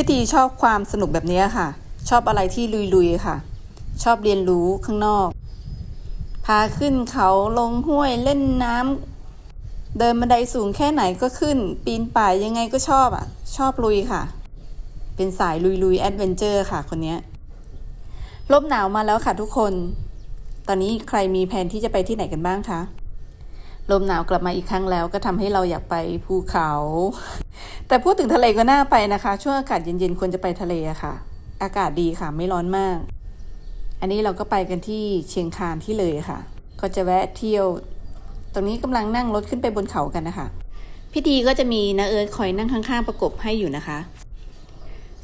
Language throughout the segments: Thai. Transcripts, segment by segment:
พี่ทีชอบความสนุกแบบนี้ค่ะ ชอบอะไรที่ลุยๆค่ะ ชอบเรียนรู้ข้างนอก พาขึ้นเขาลงห้วยเล่นน้ำเดินบันไดสูงแค่ไหนก็ขึ้น ปีนป่ายยังไงก็ชอบอะ ชอบลุยค่ะ เป็นสายลุยๆแอดเวนเจอร์ค่ะคนนี้ลมหนาวมาแล้วค่ะทุกคน ตอนนี้ใครมีแผนที่จะไปที่ไหนกันบ้างคะ ลมหนาวกลับมาอีกครั้งแล้ว ก็ทำให้เราอยากไปภูเขา แต่พูดถึงทะเลก็น่าไปนะคะ ช่วงอากาศเย็นๆควรจะไปทะเลอะค่ะ อากาศดีค่ะไม่ร้อนมาก อันนี้เราก็ไปกันที่เชียงคานที่เลยค่ะ ก็จะแวะเที่ยว ตรงนี้กำลังนั่งรถขึ้นไปบนเขากันนะคะพิธีก็จะมีนาเอิร์ธคอยนั่งข้างๆประกบให้อยู่นะคะ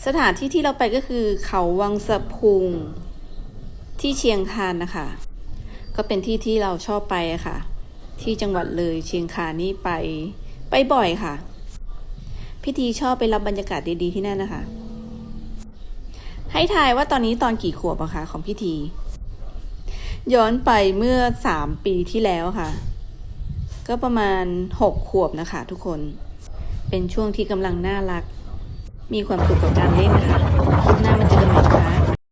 สถานที่ที่เราไปก็คือเขาวังสะพุงที่เชียงคานนะคะ ก็เป็นที่ที่เราชอบไปอะค่ะ ที่จังหวัดเลยเชียงคานนี่ไป ไปบ่อยค่ะ พิธีชอบไปรับบรรยากาศดีๆที่นั่นนะคะ ให้ทายว่าตอนนี้ตอนกี่ขวบอะคะของพิธี ย้อนไปเมื่อสามปีที่แล้วค่ะ ก็ประมาณหกขวบนะคะ ทุกคน เป็นช่วงที่กำลังน่ารัก มีความสุขกับการเล่นนะคะคลิปหน้ามันจะ